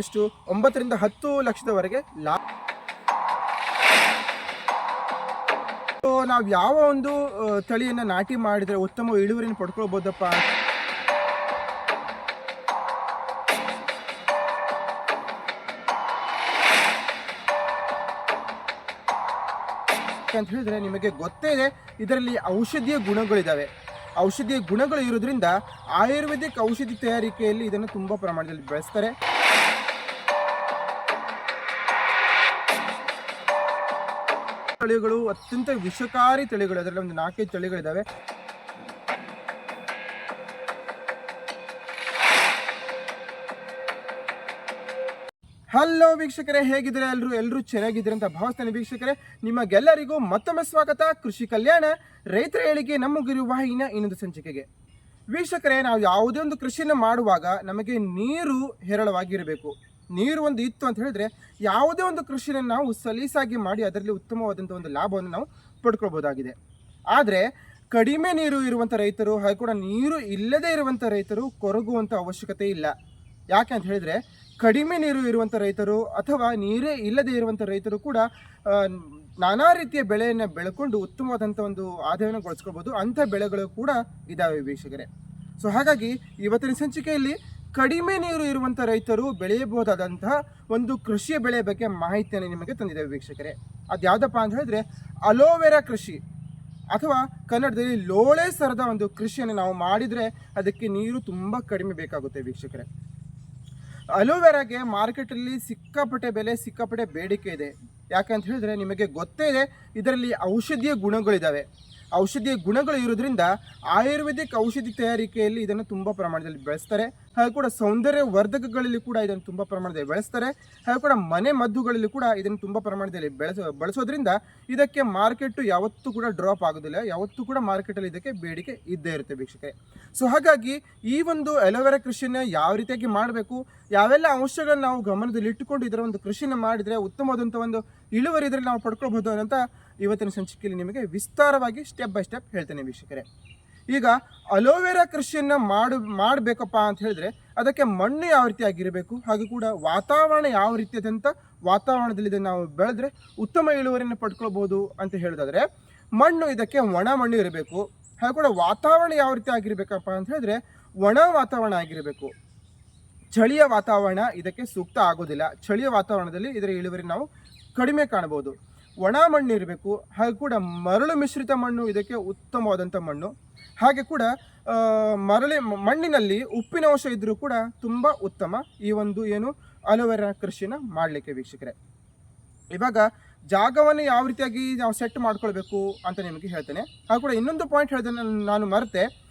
ಎಷ್ಟು? ಒಂಬತ್ತರಿಂದ ಹತ್ತು ಲಕ್ಷದವರೆಗೆ ಲಾಭ ನಾವು ಯಾವ ಒಂದು ತಳಿಯನ್ನ ನಾಟಿ ಮಾಡಿದರೆ ಉತ್ತಮ ಇಳುವರಿಯನ್ನು ಪಡ್ಕೊಳ್ಬೋದಪ್ಪ? ಅಂತ ಹೇಳಿದ್ರೆ ನಿಮಗೆ ಗೊತ್ತೇ ಇದೆ, ಇದರಲ್ಲಿ ಔಷಧೀಯ ಗುಣಗಳಿದ್ದಾವೆ ಔಷಧೀಯ ಗುಣಗಳು ಇರೋದ್ರಿಂದ ಆಯುರ್ವೇದಿಕ್ ಔಷಧಿ ತಯಾರಿಕೆಯಲ್ಲಿ ಇದನ್ನು ತುಂಬ ಪ್ರಮಾಣದಲ್ಲಿ ಬೆಳೆಸ್ತಾರೆ. ತಳಿಗಳು, ಅತ್ಯಂತ ವಿಷಕಾರಿ ತಳಿಗಳು. ಅದರಲ್ಲಿ ಒಂದು ನಾಲ್ಕೈದು ತಳಿಗಳಿದ್ದಾವೆ ಹಲೋ ವೀಕ್ಷಕರೇ ಹೇಗಿದ್ರೆ ಎಲ್ಲರೂ? ಎಲ್ಲರೂ ಚೆನ್ನಾಗಿದ್ದೀರಿ ಅಂತ ಭಾವಿಸ್ತೇನೆ ವೀಕ್ಷಕರೇ. ನಿಮಗೆಲ್ಲರಿಗೂ ಮತ್ತೊಮ್ಮೆ ಸ್ವಾಗತ. ಕೃಷಿ ಕಲ್ಯಾಣ, ರೈತರ ಏಳಿಗೆ, ನಮ್ಮ ಗುರುವಾಹಿನ ಇನ್ನೊಂದು ಸಂಚಿಕೆಗೆ. ವೀಕ್ಷಕರೇ, ನಾವು ಯಾವುದೇ ಒಂದು ಕೃಷಿಯನ್ನು ಮಾಡುವಾಗ ನಮಗೆ ನೀರು ಹೇರಳವಾಗಿರಬೇಕು. ನೀರು ಒಂದು ಇತ್ತು ಅಂತ ಹೇಳಿದ್ರೆ ಯಾವುದೇ ಒಂದು ಕೃಷಿಯನ್ನು ನಾವು ಸಲೀಸಾಗಿ ಮಾಡಿ ಅದರಲ್ಲಿ ಉತ್ತಮವಾದಂಥ ಒಂದು ಲಾಭವನ್ನು ನಾವು ಪಡ್ಕೊಳ್ಬೋದಾಗಿದೆ. ಆದರೆ ಕಡಿಮೆ ನೀರು ಇರುವಂಥ ರೈತರು ಹಾಗೂ ಕೂಡ ನೀರು ಇಲ್ಲದೇ ಇರುವಂಥ ರೈತರು ಕೊರಗುವಂಥ ಅವಶ್ಯಕತೆ ಇಲ್ಲ. ಯಾಕೆ ಅಂತ ಹೇಳಿದ್ರೆ ಕಡಿಮೆ ನೀರು ಇರುವಂಥ ರೈತರು ಅಥವಾ ನೀರೇ ಇಲ್ಲದೇ ಇರುವಂಥ ರೈತರು ಕೂಡ ನಾನಾ ರೀತಿಯ ಬೆಳೆಯನ್ನು ಬೆಳ್ಕೊಂಡು ಉತ್ತಮವಾದಂಥ ಒಂದು ಆದಾಯವನ್ನು ಗಳಿಸ್ಕೊಳ್ಬೋದು. ಅಂಥ ಬೆಳೆಗಳು ಕೂಡ ಇದ್ದಾವೆ ವೀಕ್ಷಕರೇ. ಸೊ ಹಾಗಾಗಿ ಇವತ್ತಿನ ಸಂಚಿಕೆಯಲ್ಲಿ ಕಡಿಮೆ ನೀರು ಇರುವಂಥ ರೈತರು ಬೆಳೆಯಬಹುದಾದಂತಹ ಒಂದು ಕೃಷಿಯ ಬೆಳೆ ಬಗ್ಗೆ ಮಾಹಿತಿಯನ್ನು ನಿಮಗೆ ತಂದಿದ್ದೇವೆ ವೀಕ್ಷಕರೇ. ಅದು ಯಾವುದಪ್ಪ ಅಂತ ಹೇಳಿದ್ರೆ ಅಲೋವೆರಾ ಕೃಷಿ ಅಥವಾ ಕನ್ನಡದಲ್ಲಿ ಲೋಳೆ ಸರದ ಒಂದು ಕೃಷಿಯನ್ನು ನಾವು ಮಾಡಿದರೆ ಅದಕ್ಕೆ ನೀರು ತುಂಬ ಕಡಿಮೆ ಬೇಕಾಗುತ್ತೆ ವೀಕ್ಷಕರೇ. ಅಲೋವೆರಾಗೆ ಮಾರ್ಕೆಟಲ್ಲಿ ಸಿಕ್ಕಾಪಟ್ಟೆ ಬೆಲೆ, ಸಿಕ್ಕಾಪಟ್ಟೆ ಬೇಡಿಕೆ ಇದೆ. ಯಾಕಂತ ಹೇಳಿದ್ರೆ ನಿಮಗೆ ಗೊತ್ತೇ ಇದೆ, ಇದರಲ್ಲಿ ಔಷಧೀಯ ಗುಣಗಳಿದ್ದಾವೆ ಔಷಧೀಯ ಗುಣಗಳು ಇರೋದ್ರಿಂದ ಆಯುರ್ವೇದಿಕ್ ಔಷಧಿ ತಯಾರಿಕೆಯಲ್ಲಿ ಇದನ್ನು ತುಂಬ ಪ್ರಮಾಣದಲ್ಲಿ ಬೆಳೆಸ್ತಾರೆ. ಹಾಗೂ ಕೂಡ ಸೌಂದರ್ಯ ವರ್ಧಕಗಳಲ್ಲಿ ಕೂಡ ಇದನ್ನು ತುಂಬ ಪ್ರಮಾಣದಲ್ಲಿ ಬೆಳೆಸ್ತಾರೆ. ಹಾಗೂ ಕೂಡ ಮನೆ ಮದ್ದುಗಳಲ್ಲಿ ಕೂಡ ಇದನ್ನು ತುಂಬ ಪ್ರಮಾಣದಲ್ಲಿ ಬೆಳೆಸ, ಬಳಸೋದ್ರಿಂದ ಇದಕ್ಕೆ ಮಾರ್ಕೆಟು ಯಾವತ್ತೂ ಕೂಡ ಡ್ರಾಪ್ ಆಗೋದಿಲ್ಲ. ಯಾವತ್ತೂ ಕೂಡ ಮಾರ್ಕೆಟಲ್ಲಿ ಇದಕ್ಕೆ ಬೇಡಿಕೆ ಇದ್ದೇ ಇರುತ್ತೆ ವೀಕ್ಷಕರೇ. ಸೊ ಹಾಗಾಗಿ ಈ ಒಂದು ಅಲೋವೆರಾ ಕೃಷಿನ ಯಾವ ರೀತಿಯಾಗಿ ಮಾಡಬೇಕು, ಯಾವೆಲ್ಲ ಅಂಶಗಳನ್ನ ನಾವು ಗಮನದಲ್ಲಿ ಇಟ್ಟುಕೊಂಡು ಇದರ ಒಂದು ಕೃಷಿನ ಮಾಡಿದರೆ ಉತ್ತಮವಾದಂಥ ಒಂದು ಇಳುವರಿ ಇದರಲ್ಲಿ ನಾವು ಪಡ್ಕೊಳ್ಬೋದು ಅಂತ ಇವತ್ತಿನ ಸಂಚಿಕೆಯಲ್ಲಿ ನಿಮಗೆ ವಿಸ್ತಾರವಾಗಿ ಸ್ಟೆಪ್ ಬೈ ಸ್ಟೆಪ್ ಹೇಳ್ತೇನೆ ವೀಕ್ಷಕರೇ. ಈಗ ಅಲೋವೆರಾ ಕೃಷಿಯನ್ನು ಮಾಡು, ಮಾಡಬೇಕಪ್ಪ ಅಂತ ಹೇಳಿದ್ರೆ ಅದಕ್ಕೆ ಮಣ್ಣು ಯಾವ ರೀತಿಯಾಗಿರಬೇಕು? ಹಾಗೂ ಕೂಡ ವಾತಾವರಣ ಯಾವ ರೀತಿಯಾದಂಥ ವಾತಾವರಣದಲ್ಲಿ ನಾವು ಬೆಳೆದ್ರೆ ಉತ್ತಮ ಇಳುವರಿಯನ್ನು ಪಡ್ಕೊಳ್ಬೋದು ಅಂತ ಹೇಳೋದಾದರೆ, ಮಣ್ಣು ಇದಕ್ಕೆ ಒಣ ಮಣ್ಣು ಇರಬೇಕು. ಹಾಗೂ ಕೂಡ ವಾತಾವರಣ ಯಾವ ರೀತಿ ಆಗಿರಬೇಕಪ್ಪ ಅಂತ ಹೇಳಿದ್ರೆ ಒಣ ವಾತಾವರಣ ಆಗಿರಬೇಕು. ಚಳಿಯ ವಾತಾವರಣ ಇದಕ್ಕೆ ಸೂಕ್ತ ಆಗೋದಿಲ್ಲ. ಚಳಿಯ ವಾತಾವರಣದಲ್ಲಿ ಇದರ ಇಳುವರಿ ನಾವು ಕಡಿಮೆ ಕಾಣಬಹುದು. ಒಣ ಮಣ್ಣು ಇರಬೇಕು, ಹಾಗೆ ಕೂಡ ಮರಳು ಮಿಶ್ರಿತ ಮಣ್ಣು ಇದಕ್ಕೆ ಉತ್ತಮವಾದಂಥ ಮಣ್ಣು. ಹಾಗೆ ಕೂಡ ಮರಳಿ ಮಣ್ಣಿನಲ್ಲಿ ಉಪ್ಪಿನ ಅಂಶ ಇದ್ದರೂ ಕೂಡ ತುಂಬ ಉತ್ತಮ. ಈ ಒಂದು ಏನು ಅಲೋವೆರಾ ಕೃಷಿನ ಮಾಡಲಿಕ್ಕೆ ವೀಕ್ಷಕರೇ. ಇವಾಗ ಜಾಗವನ್ನು ಯಾವ ರೀತಿಯಾಗಿ ನಾವು ಸೆಟ್ ಮಾಡ್ಕೊಳ್ಬೇಕು ಅಂತ ನಿಮಗೆ ಹೇಳ್ತೇನೆ. ಹಾಗೂ ಕೂಡ ಇನ್ನೊಂದು ಪಾಯಿಂಟ್ ಹೇಳಿದೆ ನಾನು- ಮರೆತೆ.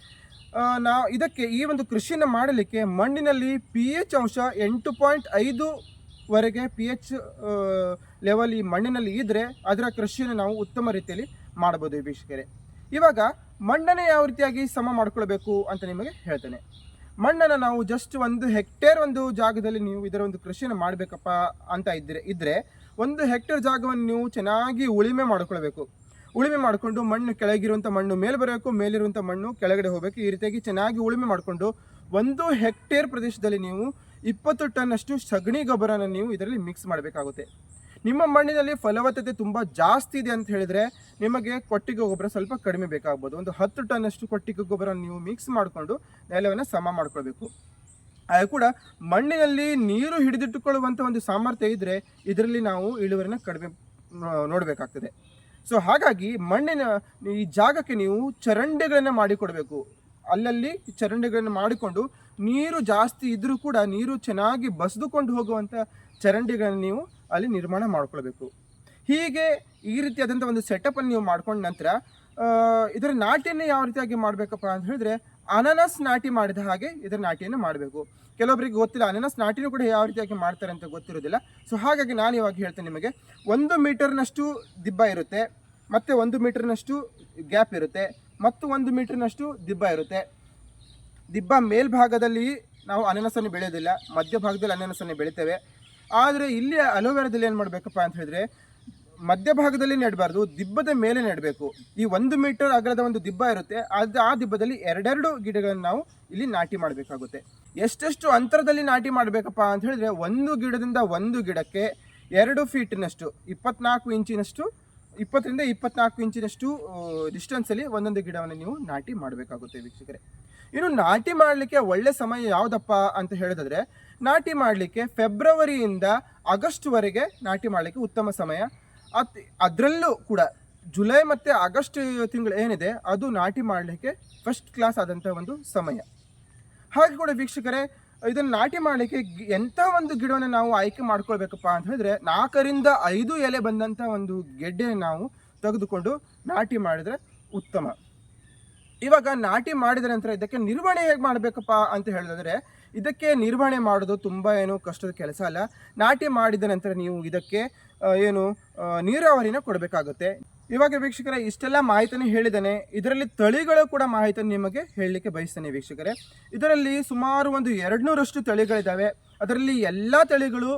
ನಾವು ನಾ ಇದಕ್ಕೆ ಈ ಒಂದು ಕೃಷಿಯನ್ನು ಮಾಡಲಿಕ್ಕೆ ಮಣ್ಣಿನಲ್ಲಿ ಪಿ ಎಚ್ ಅಂಶ ಎಂಟು ಪಾಯಿಂಟ್ ಐದು ವರೆಗೆ ಪಿ ಎಚ್ ಲೆವೆಲ್ ಈ ಮಣ್ಣಿನಲ್ಲಿ ಇದ್ದರೆ ಅದರ ಕೃಷಿಯನ್ನು ನಾವು ಉತ್ತಮ ರೀತಿಯಲ್ಲಿ ಮಾಡ್ಬೋದು ವೀಕ್ಷಕರೇ. ಇವಾಗ ಮಣ್ಣನ್ನು ಯಾವ ರೀತಿಯಾಗಿ ಸಮ ಮಾಡ್ಕೊಳ್ಬೇಕು ಅಂತ ನಿಮಗೆ ಹೇಳ್ತೇನೆ. ಮಣ್ಣನ್ನು ನಾವು ಜಸ್ಟ್ ಒಂದು ಹೆಕ್ಟೇರ್ ಒಂದು ಜಾಗದಲ್ಲಿ ನೀವು ಇದರ ಒಂದು ಕೃಷಿಯನ್ನು ಮಾಡಬೇಕಪ್ಪ ಅಂತ ಇದ್ದರೆ ಇದ್ದರೆ ಒಂದು ಹೆಕ್ಟೇರ್ ಜಾಗವನ್ನು ನೀವು ಚೆನ್ನಾಗಿ ಉಳಿಮೆ ಮಾಡ್ಕೊಳ್ಬೇಕು. ಉಳುಮೆ ಮಾಡಿಕೊಂಡು ಮಣ್ಣು ಕೆಳಗಿರುವಂಥ ಮಣ್ಣು, ಮೇಲೆ ಬರಬೇಕು, ಮೇಲಿರುವಂಥ ಮಣ್ಣು ಕೆಳಗಡೆ ಹೋಗಬೇಕು. ಈ ರೀತಿಯಾಗಿ ಚೆನ್ನಾಗಿ ಉಳುಮೆ ಮಾಡಿಕೊಂಡು ಒಂದು ಹೆಕ್ಟೇರ್ ಪ್ರದೇಶದಲ್ಲಿ ನೀವು ಇಪ್ಪತ್ತು ಟನ್ನಷ್ಟು ಸಗಣಿ ಗೊಬ್ಬರನ ನೀವು ಇದರಲ್ಲಿ ಮಿಕ್ಸ್ ಮಾಡಬೇಕಾಗುತ್ತೆ. ನಿಮ್ಮ ಮಣ್ಣಿನಲ್ಲಿ ಫಲವತ್ತತೆ ತುಂಬ ಜಾಸ್ತಿ ಇದೆ ಅಂತ ಹೇಳಿದರೆ ನಿಮಗೆ ಕೊಟ್ಟಿಗೆ ಗೊಬ್ಬರ ಸ್ವಲ್ಪ ಕಡಿಮೆ ಬೇಕಾಗ್ಬೋದು. ಒಂದು ಹತ್ತು ಟನ್ನಷ್ಟು ಕೊಟ್ಟಿಗೆ ಗೊಬ್ಬರ ನೀವು ಮಿಕ್ಸ್ ಮಾಡಿಕೊಂಡು ನೆಲವನ್ನು ಸಮ ಮಾಡ್ಕೊಳ್ಬೇಕು. ಅದು ಕೂಡ ಮಣ್ಣಿನಲ್ಲಿ ನೀರು ಹಿಡಿದಿಟ್ಟುಕೊಳ್ಳುವಂಥ ಒಂದು ಸಾಮರ್ಥ್ಯ ಇದ್ದರೆ ಇದರಲ್ಲಿ ನಾವು ಇಳುವರಿನ ಕಡಿಮೆ ನೋಡಬೇಕಾಗ್ತದೆ. ಸೊ ಹಾಗಾಗಿ ಮಣ್ಣಿನ ಈ ಜಾಗಕ್ಕೆ ನೀವು ಚರಂಡಿಗಳನ್ನು ಮಾಡಿಕೊಡಬೇಕು. ಅಲ್ಲಲ್ಲಿ ಚರಂಡಿಗಳನ್ನು ಮಾಡಿಕೊಂಡು ನೀರು ಜಾಸ್ತಿ ಇದ್ದರೂ ಕೂಡ ನೀರು ಚೆನ್ನಾಗಿ ಬಸಿದುಕೊಂಡು ಹೋಗುವಂಥ ಚರಂಡಿಗಳನ್ನು ನೀವು ಅಲ್ಲಿ ನಿರ್ಮಾಣ ಮಾಡ್ಕೊಳ್ಬೇಕು. ಹೀಗೆ ಈ ರೀತಿಯಾದಂಥ ಒಂದು ಸೆಟಪನ್ನು ನೀವು ಮಾಡ್ಕೊಂಡ ನಂತರ ಇದರ ನಾಟಿಯನ್ನು ಯಾವ ರೀತಿಯಾಗಿ ಮಾಡಬೇಕಪ್ಪ ಅಂತ ಹೇಳಿದ್ರೆ, ಅನಾನಸ್ ನಾಟಿ ಮಾಡಿದ ಹಾಗೆ ಇದರ ನಾಟಿಯನ್ನು ಮಾಡಬೇಕು. ಕೆಲವೊಬ್ಬರಿಗೆ ಗೊತ್ತಿಲ್ಲ, ಅನಾನಸ್ ನಾಟಿನೂ ಕೂಡ ಯಾವ ರೀತಿಯಾಗಿ ಮಾಡ್ತಾರೆ ಅಂತ ಗೊತ್ತಿರೋದಿಲ್ಲ ಸೊ ಹಾಗಾಗಿ ನಾನು ಇವಾಗ ಹೇಳ್ತೇನೆ ನಿಮಗೆ, ಒಂದು ಮೀಟರ್ನಷ್ಟು ದಿಬ್ಬ ಇರುತ್ತೆ, ಮತ್ತು ಒಂದು ಮೀಟರ್ನಷ್ಟು ಗ್ಯಾಪ್ ಇರುತ್ತೆ, ಮತ್ತು ಒಂದು ಮೀಟರ್ನಷ್ಟು ದಿಬ್ಬ ಇರುತ್ತೆ. ದಿಬ್ಬ ಮೇಲ್ಭಾಗದಲ್ಲಿ ನಾವು ಅನಾನಸನ್ನು ಬೆಳೆಯೋದಿಲ್ಲ ಮಧ್ಯಭಾಗದಲ್ಲಿ ಅನಾನಸನ್ನು ಬೆಳಿತೇವೆ. ಆದರೆ ಇಲ್ಲಿ ಅಲೋವೆರಾದಲ್ಲಿ ಏನು ಮಾಡಬೇಕಪ್ಪ ಅಂತ ಹೇಳಿದ್ರೆ ಮಧ್ಯಭಾಗದಲ್ಲಿ ನೆಡಬಾರ್ದು, ದಿಬ್ಬದ ಮೇಲೆ ನೆಡಬೇಕು. ಈ ಒಂದು ಮೀಟರ್ ಅಗಲದ ಒಂದು ದಿಬ್ಬ ಇರುತ್ತೆ, ಅದು ಆ ದಿಬ್ಬದಲ್ಲಿ ಎರಡೆರಡು ಗಿಡಗಳನ್ನು ನಾವು ಇಲ್ಲಿ ನಾಟಿ ಮಾಡಬೇಕಾಗುತ್ತೆ. ಎಷ್ಟೆಷ್ಟು ಅಂತರದಲ್ಲಿ ನಾಟಿ ಮಾಡಬೇಕಪ್ಪ ಅಂತ ಹೇಳಿದ್ರೆ, ಒಂದು ಗಿಡದಿಂದ ಒಂದು ಗಿಡಕ್ಕೆ ಎರಡು ಫೀಟಿನಷ್ಟು, ಇಪ್ಪತ್ನಾಲ್ಕು ಇಂಚಿನಷ್ಟು, ಇಪ್ಪತ್ತರಿಂದ ಇಪ್ಪತ್ನಾಲ್ಕು ಇಂಚಿನಷ್ಟು ಡಿಸ್ಟೆನ್ಸಲ್ಲಿ ಒಂದೊಂದು ಗಿಡವನ್ನು ನೀವು ನಾಟಿ ಮಾಡಬೇಕಾಗುತ್ತೆ ವೀಕ್ಷಕರೇ. ಇನ್ನು ನಾಟಿ ಮಾಡಲಿಕ್ಕೆ ಒಳ್ಳೆ ಸಮಯ ಯಾವುದಪ್ಪ ಅಂತ ಹೇಳಿದ್ರೆ ನಾಟಿ ಮಾಡಲಿಕ್ಕೆ ಫೆಬ್ರವರಿಯಿಂದ ಆಗಸ್ಟ್ವರೆಗೆ ನಾಟಿ ಮಾಡಲಿಕ್ಕೆ ಉತ್ತಮ ಸಮಯ. ಅತ್, ಅದರಲ್ಲೂ ಕೂಡ ಜುಲೈ ಮತ್ತು ಆಗಸ್ಟ್ ತಿಂಗಳು ಏನಿದೆ, ಅದು ನಾಟಿ ಮಾಡಲಿಕ್ಕೆ ಫಸ್ಟ್ ಕ್ಲಾಸ್ ಆದಂಥ ಒಂದು ಸಮಯ. ಹಾಗೆ ಕೂಡ ವೀಕ್ಷಕರೇ, ಇದನ್ನು ನಾಟಿ ಮಾಡಲಿಕ್ಕೆ ಎಂಥ ಒಂದು ಗಿಡವನ್ನು ನಾವು ಆಯ್ಕೆ ಮಾಡ್ಕೊಳ್ಬೇಕಪ್ಪ ಅಂತ ಹೇಳಿದ್ರೆ ನಾಲ್ಕರಿಂದ ಐದು ಎಲೆ ಬಂದಂಥ ಒಂದು ಗೆಡ್ಡೆ ನಾವು ತೆಗೆದುಕೊಂಡು ನಾಟಿ ಮಾಡಿದರೆ ಉತ್ತಮ. ಇವಾಗ ನಾಟಿ ಮಾಡಿದ ನಂತರ ಇದಕ್ಕೆ ನಿರ್ವಹಣೆ ಹೇಗೆ ಮಾಡಬೇಕಪ್ಪ ಅಂತ ಹೇಳಿದ್ರೆ ಇದಕ್ಕೆ ನಿರ್ವಹಣೆ ಮಾಡೋದು ತುಂಬ ಏನು ಕಷ್ಟದ ಕೆಲಸ ಅಲ್ಲ. ನಾಟಿ ಮಾಡಿದ ನಂತರ ನೀವು ಇದಕ್ಕೆ ಏನು ನೀರಾವರಿನ ಕೊಡಬೇಕಾಗುತ್ತೆ. ಇವಾಗ ವೀಕ್ಷಕರೇ, ಇಷ್ಟೆಲ್ಲ ಮಾಹಿತಿನ ಹೇಳಿದ್ದೇನೆ. ಇದರಲ್ಲಿ ತಳಿಗಳು ಕೂಡ ಮಾಹಿತಿಯನ್ನು ನಿಮಗೆ ಹೇಳಲಿಕ್ಕೆ ಬಯಸ್ತೇನೆ ವೀಕ್ಷಕರೇ. ಇದರಲ್ಲಿ ಸುಮಾರು ಒಂದು ಎರಡುನೂರಷ್ಟು ತಳಿಗಳಿದ್ದಾವೆ. ಅದರಲ್ಲಿ ಎಲ್ಲ ತಳಿಗಳು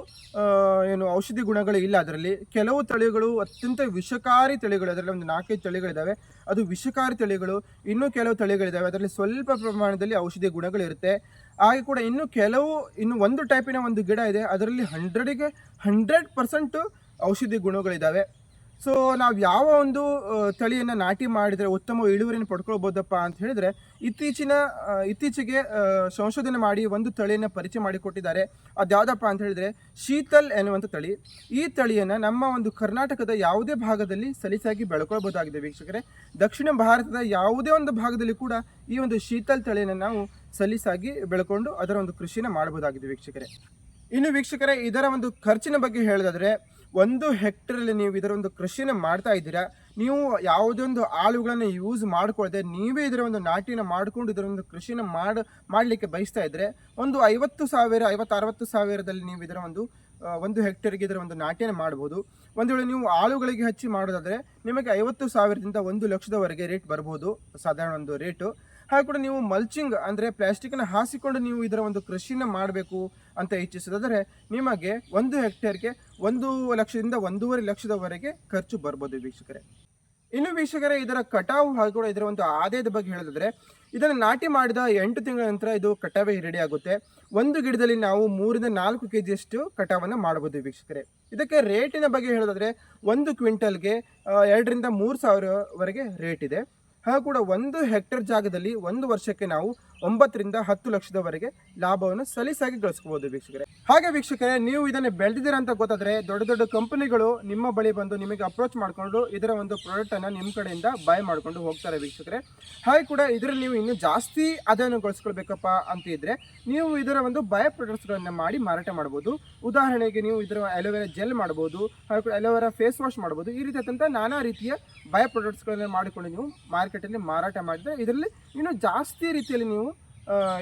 ಏನು ಔಷಧಿ ಗುಣಗಳು ಇಲ್ಲ ಅದರಲ್ಲಿ. ಕೆಲವು ತಳಿಗಳು ಅತ್ಯಂತ ವಿಷಕಾರಿ ತಳಿಗಳು, ಅದರಲ್ಲಿ ಒಂದು ನಾಲ್ಕೈದು ತಳಿಗಳಿದ್ದಾವೆ. ಅದು ವಿಷಕಾರಿ ತಳಿಗಳು, ಇನ್ನೂ ಕೆಲವು ತಳಿಗಳಿದ್ದಾವೆ. ಅದರಲ್ಲಿ ಸ್ವಲ್ಪ ಪ್ರಮಾಣದಲ್ಲಿ ಔಷಧಿ ಗುಣಗಳಿರುತ್ತೆ ಹಾಗೆ ಕೂಡ ಇನ್ನೂ ಕೆಲವು, ಇನ್ನು ಒಂದು ಟೈಪಿನ ಒಂದು ಗಿಡ ಇದೆ. ಅದರಲ್ಲಿ ಹಂಡ್ರೆಡಿಗೆ ಹಂಡ್ರೆಡ್ ಪರ್ಸೆಂಟು ಔಷಧಿ ಗುಣಗಳಿದ್ದಾವೆ. ಸೊ ನಾವು ಯಾವ ಒಂದು ತಳಿಯನ್ನು ನಾಟಿ ಮಾಡಿದರೆ ಉತ್ತಮ ಇಳುವರಿಯನ್ನು ಪಡ್ಕೊಳ್ಬೋದಪ್ಪ ಅಂತ ಹೇಳಿದ್ರೆ, ಇತ್ತೀಚಿನ ಇತ್ತೀಚೆಗೆ ಸಂಶೋಧನೆ ಮಾಡಿ ಒಂದು ತಳಿಯನ್ನು ಪರಿಚಯ ಮಾಡಿಕೊಟ್ಟಿದ್ದಾರೆ ಅದ್ಯಾವುದಪ್ಪ ಅಂತ ಹೇಳಿದ್ರೆ, ಶೀತಲ್ ಎನ್ನುವಂಥ ತಳಿ. ಈ ತಳಿಯನ್ನು ನಮ್ಮ ಒಂದು ಕರ್ನಾಟಕದ ಯಾವುದೇ ಭಾಗದಲ್ಲಿ ಸಲೀಸಾಗಿ ಬೆಳ್ಕೊಳ್ಬೋದಾಗಿದೆ ವೀಕ್ಷಕರೇ. ದಕ್ಷಿಣ ಭಾರತದ ಯಾವುದೇ ಒಂದು ಭಾಗದಲ್ಲಿ ಕೂಡ ಈ ಒಂದು ಶೀತಲ್ ತಳಿಯನ್ನು ನಾವು ಸಲೀಸಾಗಿ ಬೆಳ್ಕೊಂಡು ಅದರ ಒಂದು ಕೃಷಿನ ಮಾಡಬಹುದಾಗಿದೆ ವೀಕ್ಷಕರೇ. ಇನ್ನು ವೀಕ್ಷಕರೇ, ಇದರ ಒಂದು ಖರ್ಚಿನ ಬಗ್ಗೆ ಹೇಳೋದಾದ್ರೆ ಒಂದು ಹೆಕ್ಟರಲ್ಲಿ ನೀವು ಇದರ ಒಂದು ಕೃಷಿನ ಮಾಡ್ತಾ ಇದ್ದೀರಾ, ನೀವು ಯಾವುದೇ ಒಂದು ಆಳುಗಳನ್ನು ಯೂಸ್ ಮಾಡ್ಕೊಳ್ದೆ, ನೀವೇ ಇದರ ಒಂದು ನಾಟಿನ ಮಾಡಿಕೊಂಡು ಇದರ ಒಂದು ಕೃಷಿನ ಮಾಡಿ, ಮಾಡಲಿಕ್ಕೆ ಬಯಸ್ತಾ ಇದ್ದರೆ ಒಂದು ಐವತ್ತು ಸಾವಿರ ಐವತ್ತು ಅರವತ್ತು ಸಾವಿರದಲ್ಲಿ ನೀವು ಇದರ ಒಂದು ಒಂದು ಹೆಕ್ಟೇರ್ಗೆ ಇದರ ಒಂದು ನಾಟಿನ ಮಾಡ್ಬೋದು. ಒಂದು ವೇಳೆ ನೀವು ಆಳುಗಳಿಗೆ ಹಚ್ಚಿ ಮಾಡೋದಾದರೆ, ನಿಮಗೆ ಐವತ್ತು ಸಾವಿರದಿಂದ ಒಂದು ಲಕ್ಷದವರೆಗೆ ರೇಟ್ ಬರ್ಬೋದು, ಸಾಧಾರಣ ಒಂದು ರೇಟು ಹಾಗೆ ಕೂಡ ನೀವು ಮಲ್ಚಿಂಗ್ ಅಂದರೆ ಪ್ಲಾಸ್ಟಿಕ್ನ ಹಾಸಿಕೊಂಡು ನೀವು ಇದರ ಒಂದು ಕೃಷಿನ ಮಾಡಬೇಕು ಅಂತ ಇಚ್ಛಿಸೋದಾದರೆ ನಿಮಗೆ ಒಂದು ಹೆಕ್ಟೇರ್ಗೆ ಒಂದು ಲಕ್ಷದಿಂದ ಒಂದೂವರೆ ಲಕ್ಷದವರೆಗೆ ಖರ್ಚು ಬರ್ಬೋದು ವೀಕ್ಷಕರೇ. ಇನ್ನು ವೀಕ್ಷಕರೇ, ಇದರ ಕಟಾವು ಹಾಗೂ ಕೂಡ ಇದರ ಒಂದು ಆದಾಯದ ಬಗ್ಗೆ ಹೇಳೋದಾದರೆ, ಇದನ್ನು ನಾಟಿ ಮಾಡಿದ ಎಂಟು ತಿಂಗಳ ನಂತರ ಇದು ಕಟಾವೇ ರೆಡಿ ಆಗುತ್ತೆ. ಒಂದು ಗಿಡದಲ್ಲಿ ನಾವು ಮೂರಿಂದ ನಾಲ್ಕು ಕೆ ಜಿಯಷ್ಟು ಕಟಾವನ್ನು ಮಾಡಬಹುದು ವೀಕ್ಷಕರೇ. ಇದಕ್ಕೆ ರೇಟಿನ ಬಗ್ಗೆ ಹೇಳೋದಾದರೆ, ಒಂದು ಕ್ವಿಂಟಲ್ಗೆ ಎರಡರಿಂದ ಮೂರು ಸಾವಿರವರೆಗೆ ರೇಟ್ ಇದೆ. ಹಾಗೂ ಕೂಡ ಒಂದು ಹೆಕ್ಟೇರ್ ಜಾಗದಲ್ಲಿ ಒಂದು ವರ್ಷಕ್ಕೆ ನಾವು ಒಂಬತ್ತರಿಂದ ಹತ್ತು ಲಕ್ಷದವರೆಗೆ ಲಾಭವನ್ನು ಸಲೀಸಾಗಿ ಗಳಿಸ್ಕೋಬಹುದು ವೀಕ್ಷಕರೇ. ಹಾಗೆ ವೀಕ್ಷಕರೇ, ನೀವು ಇದನ್ನು ಬೆಳೆದಿದ್ದೀರಾ ಅಂತ ಗೊತ್ತಾದ್ರೆ ದೊಡ್ಡ ದೊಡ್ಡ ಕಂಪನಿಗಳು ನಿಮ್ಮ ಬಳಿ ಬಂದು ನಿಮಗೆ ಅಪ್ರೋಚ್ ಮಾಡಿಕೊಂಡು ಇದರ ಒಂದು ಪ್ರಾಡಕ್ಟನ್ನು ನಿಮ್ಮ ಕಡೆಯಿಂದ ಬೈ ಮಾಡಿಕೊಂಡು ಹೋಗ್ತಾರೆ ವೀಕ್ಷಕರೇ. ಹಾಗೆ ಕೂಡ ಇದರಲ್ಲಿ ನೀವು ಇನ್ನೂ ಜಾಸ್ತಿ ಅದನ್ನು ಗಳಿಸ್ಕೊಳ್ಬೇಕಪ್ಪ ಅಂತ ಇದ್ರೆ ನೀವು ಇದರ ಒಂದು ಬಯ ಪ್ರಾಡಕ್ಟ್ಸ್ಗಳನ್ನು ಮಾಡಿ ಮಾರಾಟ ಮಾಡ್ಬೋದು. ಉದಾಹರಣೆಗೆ ನೀವು ಇದರ ಅಲೋವೆರಾ ಜೆಲ್ ಮಾಡ್ಬೋದು, ಹಾಗೆ ಅಲೋವೆರಾ ಫೇಸ್ ವಾಶ್ ಮಾಡ್ಬೋದು. ಈ ರೀತಿಯಾದಂಥ ನಾನಾ ರೀತಿಯ ಬಯ ಪ್ರಾಡಕ್ಟ್ಸ್ಗಳನ್ನು ಮಾಡಿಕೊಂಡು ನೀವು ಮಾರ್ಕೆಟಲ್ಲಿ ಮಾರಾಟ ಮಾಡಿದ್ರೆ ಇದರಲ್ಲಿ ಇನ್ನೂ ಜಾಸ್ತಿ ರೀತಿಯಲ್ಲಿ ನೀವು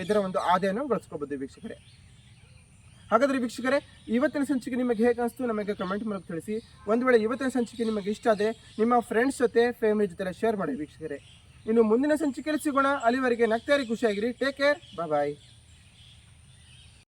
ಇದರ ಒಂದು ಆದಾಯನ ಗಳಿಸ್ಕೋಬೋದು ವೀಕ್ಷಕರೇ. ಹಾಗಾದರೆ ವೀಕ್ಷಕರೇ, ಇವತ್ತಿನ ಸಂಚಿಕೆ ನಿಮಗೆ ಹೇಗೆ ಅನಿಸ್ತು ನಮಗೆ ಕಮೆಂಟ್ ಮೂಲಕ ತಿಳಿಸಿ. ಒಂದು ವೇಳೆ ಇವತ್ತಿನ ಸಂಚಿಕೆ ನಿಮಗೆ ಇಷ್ಟ ಆದರೆ ನಿಮ್ಮ ಫ್ರೆಂಡ್ಸ್ ಜೊತೆ ಫ್ಯಾಮಿಲಿ ಜೊತೆ ಶೇರ್ ಮಾಡಿ ವೀಕ್ಷಕರೇ. ಇನ್ನು ಮುಂದಿನ ಸಂಚಿಕೆಯಲ್ಲಿ ಸಿಗೋಣ. ಅಲ್ಲಿವರೆಗೆ ನಗ್ತಾರಿ ಖುಷಿಯಾಗಿರಿ. Take care bye